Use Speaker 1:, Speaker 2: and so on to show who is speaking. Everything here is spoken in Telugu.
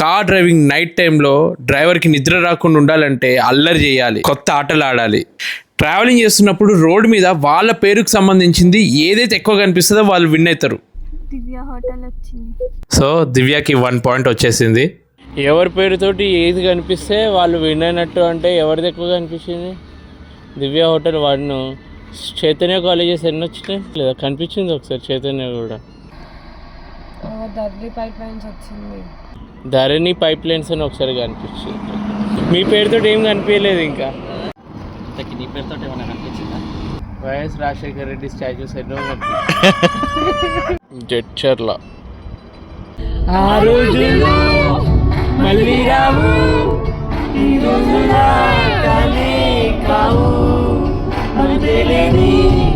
Speaker 1: కార్ డ్రైవింగ్ నైట్ టైంలో డ్రైవర్కి నిద్ర రాకుండా ఉండాలంటే అల్లరి చేయాలి కొత్త ఆటలు ఆడాలి. ట్రావెలింగ్ చేస్తున్నప్పుడు రోడ్ మీద వాళ్ళ పేరుకు సంబంధించింది ఏదైతే ఎక్కువ కనిపిస్తుందో వాళ్ళు విన్ అవుతారు.
Speaker 2: దివ్య హోటల్ వచ్చింది.
Speaker 1: సో దివ్యకి వన్ పాయింట్ వచ్చేసింది. ఎవరి పేరుతోటి ఏది కనిపిస్తే వాళ్ళు విన్ అయినట్టు అంటే ఎవరిది ఎక్కువ కనిపించింది? Divya hotel one. Chaitanya colleges ఎన్ని వచ్చినాయి? లేదా కనిపించింది ఒకసారి చైతన్య కూడా?
Speaker 3: దర్లీ పైప్ లైన్స్ వచ్చింది.
Speaker 1: ధరణి పైప్ లైన్స్ అని ఒకసారి కనిపించింది. మీ పేరుతో ఏం కనిపించలేదు ఇంకా?
Speaker 4: నీ పేరుతో ఏమైనా కనిపించిందా?
Speaker 1: వైఎస్ రాజశేఖర రెడ్డి స్టాచ్యూస్ ఎన్నో జడ్చర్ల. ఆ రోజు మళ్ళీ రావు ఈ రోజు కావు. తెలియని